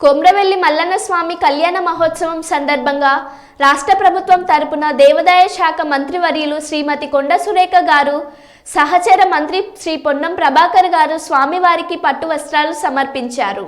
కొమ్రవెల్లి మల్లన్న స్వామి కళ్యాణ మహోత్సవం సందర్భంగా రాష్ట్ర ప్రభుత్వం తరపున దేవాదాయ శాఖ మంత్రివర్యులు శ్రీమతి కొండ సురేఖ గారు సహచర మంత్రి శ్రీ పొన్నం ప్రభాకర్ గారు స్వామివారికి పట్టు వస్త్రాలు సమర్పించారు.